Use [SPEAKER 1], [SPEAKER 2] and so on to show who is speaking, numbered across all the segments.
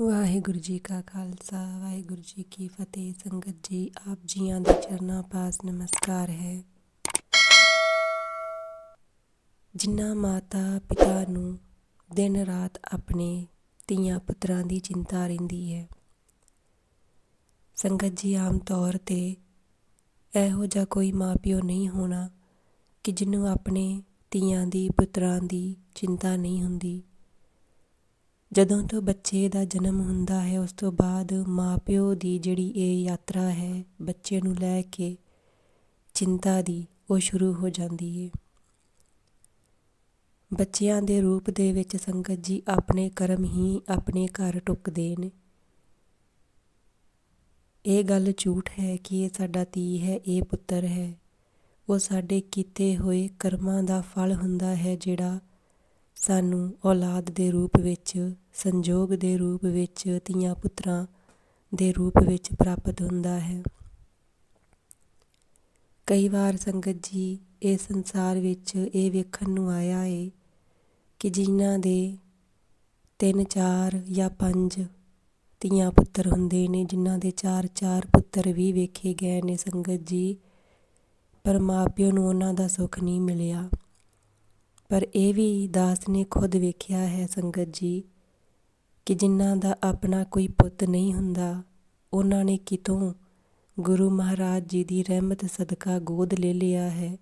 [SPEAKER 1] ਵਾਹਿਗੁਰੂ ਜੀ ਕਾ ਖਾਲਸਾ, ਵਾਹਿਗੁਰੂ ਜੀ ਕੀ ਫਤਿਹ। ਸੰਗਤ ਜੀ, ਆਪ ਜੀਆਂ ਦੇ ਚਰਨਾਂ ਪਾਸ ਨਮਸਕਾਰ ਹੈ। ਜਿਨ੍ਹਾਂ ਮਾਤਾ ਪਿਤਾ ਨੂੰ ਦਿਨ ਰਾਤ ਆਪਣੇ ਧੀਆਂ ਪੁੱਤਰਾਂ ਦੀ ਚਿੰਤਾ ਰਹਿੰਦੀ ਹੈ, ਸੰਗਤ ਜੀ, ਆਮ ਤੌਰ ਤੇ ਇਹੋ ਜਿਹਾ ਕੋਈ ਮਾਪਿਓ ਨਹੀਂ ਹੋਣਾ ਕਿ ਜਿਹਨੂੰ ਆਪਣੇ ਧੀਆਂ ਦੀ, ਪੁੱਤਰਾਂ ਦੀ ਚਿੰਤਾ ਨਹੀਂ ਹੁੰਦੀ। ਜਦੋਂ ਤੋਂ ਬੱਚੇ ਦਾ ਜਨਮ ਹੁੰਦਾ ਹੈ, ਉਸ ਤੋਂ ਬਾਅਦ ਮਾਂ ਪਿਓ ਦੀ ਜਿਹੜੀ ਇਹ ਯਾਤਰਾ ਹੈ, ਬੱਚੇ ਨੂੰ ਲੈ ਕੇ ਚਿੰਤਾ ਦੀ ਉਹ ਸ਼ੁਰੂ ਹੋ ਜਾਂਦੀ ਹੈ ਬੱਚਿਆਂ ਦੇ ਰੂਪ ਦੇ ਵਿੱਚ ਸੰਗਤ ਜੀ ਆਪਣੇ ਕਰਮ ਹੀ ਆਪਣੇ ਘਰ ਟੁੱਕਦੇ ਨੇ। ਇਹ ਗੱਲ ਝੂਠ ਹੈ ਕਿ ਇਹ ਸਾਡਾ ਧੀ ਹੈ, ਇਹ ਪੁੱਤਰ ਹੈ। ਉਹ ਸਾਡੇ ਕੀਤੇ ਹੋਏ ਕਰਮਾਂ ਦਾ ਫਲ ਹੁੰਦਾ ਹੈ, ਜਿਹੜਾ ਸਾਨੂੰ ਔਲਾਦ ਦੇ ਰੂਪ ਵਿੱਚ, ਸੰਜੋਗ ਦੇ ਰੂਪ ਵਿੱਚ, ਧੀਆਂ ਪੁੱਤਰਾਂ ਦੇ ਰੂਪ ਵਿੱਚ ਪ੍ਰਾਪਤ ਹੁੰਦਾ ਹੈ। ਕਈ ਵਾਰ ਸੰਗਤ ਜੀ ਇਹ ਸੰਸਾਰ ਵਿੱਚ ਇਹ ਵੇਖਣ ਨੂੰ ਆਇਆ ਏ ਕਿ ਜਿਨ੍ਹਾਂ ਦੇ ਤਿੰਨ, ਚਾਰ ਜਾਂ ਪੰਜ ਧੀਆਂ ਪੁੱਤਰ ਹੁੰਦੇ ਨੇ, ਜਿਨ੍ਹਾਂ ਦੇ ਚਾਰ ਚਾਰ ਪੁੱਤਰ ਵੀ ਵੇਖੇ ਗਏ ਨੇ ਸੰਗਤ ਜੀ, ਪਰ ਮਾਪਿਓ ਨੂੰ ਉਹਨਾਂ ਦਾ ਸੁੱਖ ਨਹੀਂ ਮਿਲਿਆ। ਪਰ ਇਹ ਵੀ ਦਾਸ ਨੇ ਖੁਦ ਵੇਖਿਆ ਹੈ ਸੰਗਤ ਜੀ, ਕਿ ਜਿਨ੍ਹਾਂ ਦਾ ਆਪਣਾ ਕੋਈ ਪੁੱਤ ਨਹੀਂ ਹੁੰਦਾ, ਉਹਨਾਂ ਨੇ ਕਿਤੋਂ ਗੁਰੂ ਮਹਾਰਾਜ ਜੀ ਦੀ ਰਹਿਮਤ ਸਦਕਾ ਗੋਦ ਲੈ ਲਿਆ ਹੈ।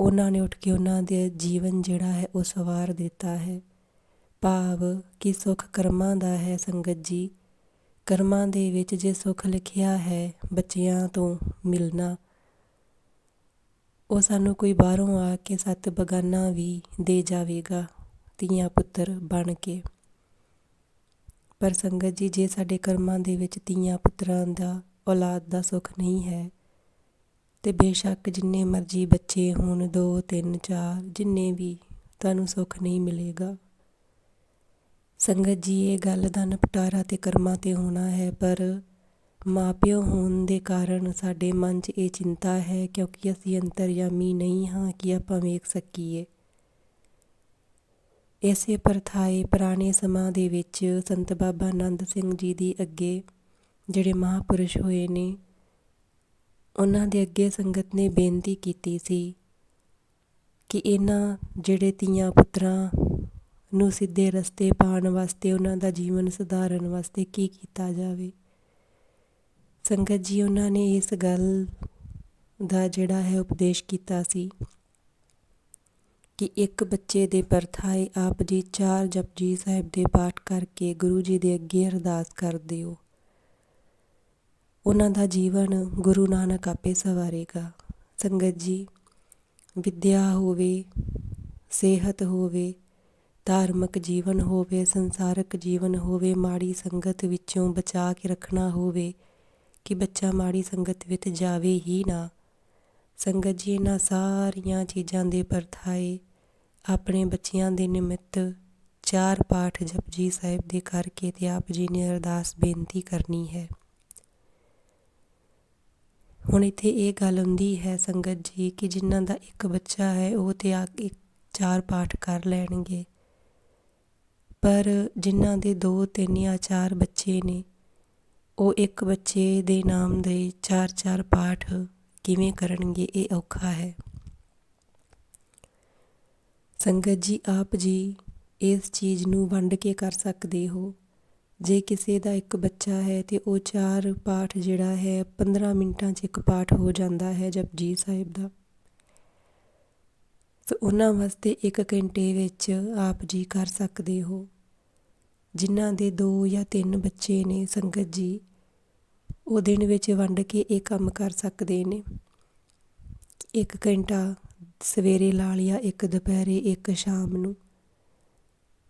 [SPEAKER 1] ਉਹਨਾਂ ਨੇ ਉੱਠ ਕੇ ਉਹਨਾਂ ਦੇ ਜੀਵਨ ਜਿਹੜਾ ਹੈ ਉਹ ਸਵਾਰ ਦਿੱਤਾ ਹੈ। ਭਾਵ ਕਿ ਸੁਖ ਕਰਮਾਂ ਦਾ ਹੈ ਸੰਗਤ ਜੀ। ਕਰਮਾਂ ਦੇ ਵਿੱਚ ਜੇ ਸੁਖ ਲਿਖਿਆ ਹੈ ਬੱਚਿਆਂ ਤੋਂ ਮਿਲਣਾ ਉਹ ਸਾਨੂੰ ਕੋਈ ਬਾਹਰੋਂ ਆ ਕੇ ਸੱਤ ਬਗਾਨਾ ਵੀ ਦੇ ਜਾਵੇਗਾ, ਧੀਆਂ ਪੁੱਤਰ ਬਣ ਕੇ। ਪਰ ਸੰਗਤ ਜੀ, ਜੇ ਸਾਡੇ ਕਰਮਾਂ ਦੇ ਵਿੱਚ ਧੀਆਂ ਪੁੱਤਰਾਂ ਦਾ, ਔਲਾਦ ਦਾ ਸੁੱਖ ਨਹੀਂ ਹੈ, ਤੇ ਬੇਸ਼ੱਕ ਜਿੰਨੇ ਮਰਜ਼ੀ ਬੱਚੇ ਹੋਣ 2 3 4 ਜਿੰਨੇ ਵੀ ਤੁਹਾਨੂੰ ਸੁੱਖ ਨਹੀਂ ਮਿਲੇਗਾ। ਸੰਗਤ ਜੀ, ਇਹ ਗੱਲ ਦਾ ਨਿਪਟਾਰਾ ਤੇ ਕਰਮਾਂ ਤੇ ਹੋਣਾ ਹੈ, ਪਰ ਮਾਂ ਪਿਓ ਹੋਣ ਦੇ ਕਾਰਨ ਸਾਡੇ ਮਨ 'ਚ ਇਹ ਚਿੰਤਾ ਹੈ, ਕਿਉਂਕਿ ਅਸੀਂ ਅੰਤਰਯਾਮੀ ਨਹੀਂ ਹਾਂ ਕਿ ਆਪਾਂ ਵੇਖ ਸਕੀਏ। ਇਸੇ ਪ੍ਰਥਾਏ ਪੁਰਾਣੇ ਸਮਾਂ ਦੇ ਵਿੱਚ ਸੰਤ ਬਾਬਾ ਆਨੰਦ ਸਿੰਘ ਜੀ ਦੀ ਅੱਗੇ ਜਿਹੜੇ ਮਹਾਪੁਰਸ਼ ਹੋਏ ਨੇ, ਉਹਨਾਂ ਦੇ ਅੱਗੇ ਸੰਗਤ ਨੇ ਬੇਨਤੀ ਕੀਤੀ ਸੀ ਕਿ ਇਹਨਾਂ ਜਿਹੜੇ ਤੀਆਂ ਪੁੱਤਰਾਂ ਨੂੰ ਸਿੱਧੇ ਰਸਤੇ ਪਾਉਣ ਵਾਸਤੇ, ਉਹਨਾਂ ਦਾ ਜੀਵਨ ਸੁਧਾਰਨ ਵਾਸਤੇ ਕੀ ਕੀਤਾ ਜਾਵੇ। ਸੰਗਤ ਜੀ, ਉਹਨਾਂ ਨੇ ਇਸ ਗੱਲ ਦਾ ਜਿਹੜਾ ਹੈ ਉਪਦੇਸ਼ ਕੀਤਾ ਸੀ ਕਿ ਇੱਕ ਬੱਚੇ ਦੇ ਪਰਥਾਏ ਆਪ ਜੀ ਚਾਰ ਜਪਜੀ ਸਾਹਿਬ ਦੇ ਪਾਠ ਕਰਕੇ ਗੁਰੂ ਜੀ ਦੇ ਅੱਗੇ ਅਰਦਾਸ ਕਰ ਦਿਓ। ਉਹਨਾਂ ਦਾ ਜੀਵਨ ਗੁਰੂ ਨਾਨਕ ਆਪੇ ਸਵਾਰੇਗਾ। ਸੰਗਤ ਜੀ, ਵਿਦਿਆ ਹੋਵੇ, ਸਿਹਤ ਹੋਵੇ, ਧਾਰਮਿਕ ਜੀਵਨ ਹੋਵੇ, ਸੰਸਾਰਕ ਜੀਵਨ ਹੋਵੇ, ਮਾੜੀ ਸੰਗਤ ਵਿੱਚੋਂ ਬਚਾ ਕੇ ਰੱਖਣਾ ਹੋਵੇ ਕਿ ਬੱਚਾ ਮਾੜੀ ਸੰਗਤ ਵਿੱਚ ਜਾਵੇ ਹੀ ਨਾ। ਸੰਗਤ ਜੀ ਇਹਨਾਂ ਸਾਰੀਆਂ ਚੀਜ਼ਾਂ ਦੇ ਪਰਥਾਏ ਆਪਣੇ ਬੱਚਿਆਂ ਦੇ ਨਿਮਿਤ ਚਾਰ ਪਾਠ ਜਪਜੀ ਸਾਹਿਬ ਦੇ ਕਰਕੇ ਤੇ ਆਪ ਜੀ ਨੇ ਅਰਦਾਸ ਬੇਨਤੀ ਕਰਨੀ ਹੈ। ਹੁਣ ਇੱਥੇ ਇਹ ਗੱਲ ਹੁੰਦੀ ਹੈ ਸੰਗਤ ਜੀ ਕਿ ਜਿਨ੍ਹਾਂ ਦਾ ਇੱਕ ਬੱਚਾ ਹੈ ਉਹ ਤੇ ਆ ਕੇ ਚਾਰ ਪਾਠ ਕਰ ਲੈਣਗੇ। ਪਰ ਜਿਨ੍ਹਾਂ ਦੇ ਦੋ ਤਿੰਨ ਜਾਂ ਚਾਰ ਬੱਚੇ ਨੇ ਉਹ ਇੱਕ ਬੱਚੇ ਦੇ ਨਾਮ ਦੇ ਚਾਰ ਚਾਰ ਪਾਠ ਕਿਵੇਂ ਕਰਨਗੇ, ਇਹ ਔਖਾ ਹੈ। ਸੰਗਤ ਜੀ, ਆਪ ਜੀ ਇਸ ਚੀਜ਼ ਨੂੰ ਵੰਡ ਕੇ ਕਰ ਸਕਦੇ ਹੋ। ਜੇ ਕਿਸੇ ਦਾ ਇੱਕ ਬੱਚਾ ਹੈ ਤੇ ਉਹ ਚਾਰ ਪਾਠ ਜਿਹੜਾ ਹੈ 15 ਮਿੰਟਾਂ 'ਚ ਇੱਕ ਪਾਠ ਹੋ ਜਾਂਦਾ ਹੈ ਜਪਜੀ ਸਾਹਿਬ ਦਾ। ਸੋ ਉਹਨਾਂ ਵਾਸਤੇ 1 ਘੰਟੇ ਵਿੱਚ ਆਪ ਜੀ ਕਰ ਸਕਦੇ ਹੋ। ਜਿਨ੍ਹਾਂ ਦੇ 2 ਜਾਂ 3 ਬੱਚੇ ਨੇ ਸੰਗਤ ਜੀ ਉਹ ਦਿਨ ਵਿੱਚ ਵੰਡ ਕੇ ਇਹ ਕੰਮ ਕਰ ਸਕਦੇ ਨੇ। ਇੱਕ ਘੰਟਾ ਸਵੇਰੇ ਲਾ ਲਿਆ, ਇੱਕ ਦੁਪਹਿਰੇ, ਇੱਕ ਸ਼ਾਮ ਨੂੰ।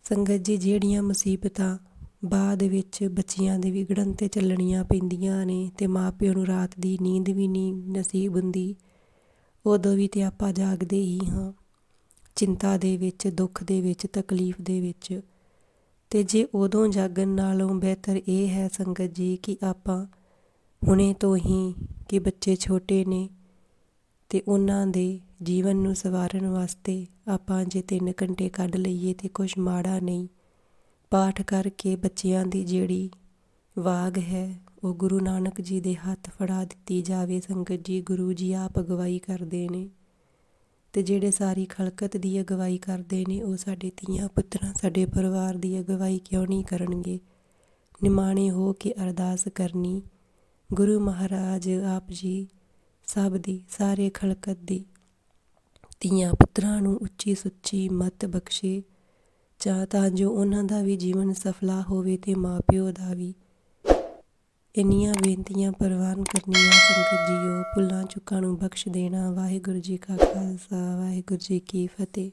[SPEAKER 1] ਸੰਗਤ ਜੀ, ਜਿਹੜੀਆਂ ਮੁਸੀਬਤਾਂ ਬਾਅਦ ਵਿੱਚ ਬੱਚਿਆਂ ਦੇ ਵਿਗੜਨ ਤੇ ਚੱਲਣੀਆਂ ਪੈਂਦੀਆਂ ਨੇ ਤੇ ਮਾਪਿਆਂ ਨੂੰ ਰਾਤ ਦੀ ਨੀਂਦ ਵੀ ਨਹੀਂ ਨਸੀਬ ਹੁੰਦੀ, ਉਦੋਂ ਵੀ ਤੇ ਆਪਾਂ ਜਾਗਦੇ ਹੀ ਹਾਂ। ਚਿੰਤਾ ਦੇ ਵਿੱਚ, ਦੁੱਖ ਦੇ ਵਿੱਚ, ਤਕਲੀਫ ਦੇ ਵਿੱਚ। ਤੇ ਜੇ ਉਦੋਂ ਜਾਗਣ ਨਾਲੋਂ ਬਿਹਤਰ ਇਹ ਹੈ ਸੰਗਤ ਜੀ ਕਿ ਆਪਾਂ ਹੁਣੇ ਤੋਂ ਹੀ ਕਿ ਬੱਚੇ ਛੋਟੇ ਨੇ ਅਤੇ ਉਹਨਾਂ ਦੇ ਜੀਵਨ ਨੂੰ ਸਵਾਰਨ ਵਾਸਤੇ ਆਪਾਂ ਜੇ ਤਿੰਨ ਘੰਟੇ ਕੱਢ ਲਈਏ ਤਾਂ ਕੁਛ ਮਾੜਾ ਨਹੀਂ। ਪਾਠ ਕਰਕੇ ਬੱਚਿਆਂ ਦੀ ਜਿਹੜੀ ਵਾਗ ਹੈ, ਉਹ ਗੁਰੂ ਨਾਨਕ ਜੀ ਦੇ ਹੱਥ ਫੜਾ ਦਿੱਤੀ ਜਾਵੇ। ਸੰਗਤ ਜੀ, ਗੁਰੂ ਜੀ ਆਪ ਅਗਵਾਈ ਕਰਦੇ ਨੇ ਤੇ ਜਿਹੜੇ ਸਾਰੀ ਖਲਕਤ ਦੀ ਅਗਵਾਈ ਕਰਦੇ ਨੇ, ਉਹ ਸਾਡੇ ਧੀਆਂ ਪੁੱਤਰਾਂ, ਸਾਡੇ ਪਰਿਵਾਰ ਦੀ ਅਗਵਾਈ ਕਿਉਂ ਨਹੀਂ ਕਰਨਗੇ? ਨਿਮਾਣੇ ਹੋ ਕੇ ਅਰਦਾਸ ਕਰਨੀ ਗੁਰੂ ਮਹਾਰਾਜ ਆਪ ਜੀ ਸਭ ਦੀ, ਸਾਰੇ ਖਲਕਤ ਦੀ। ਧੀਆਂ ਪੁੱਤਰਾਂ ਨੂੰ ਉੱਚੀ ਸੁੱਚੀ ਮਤ ਬਖਸ਼ੇ, ਜਾਂ ਤਾਂ ਜੋ ਉਹਨਾਂ ਦਾ ਵੀ ਜੀਵਨ ਸਫਲਾ ਹੋਵੇ ਤੇ ਮਾਪਿਓ ਦਾ ਵੀ। ਇੰਨੀਆਂ ਬੇਨਤੀਆਂ ਪ੍ਰਵਾਨ ਕਰਨੀਆਂ ਸੰਗਤ ਜੀਓ ਭੁੱਲਾਂ ਚੁੱਕਾਂ ਨੂੰ ਬਖਸ਼ ਦੇਣਾ। ਵਾਹਿਗੁਰੂ ਜੀ ਕਾ ਖਾਲਸਾ, ਵਾਹਿਗੁਰੂ ਜੀ ਕੀ ਫਤਿਹ।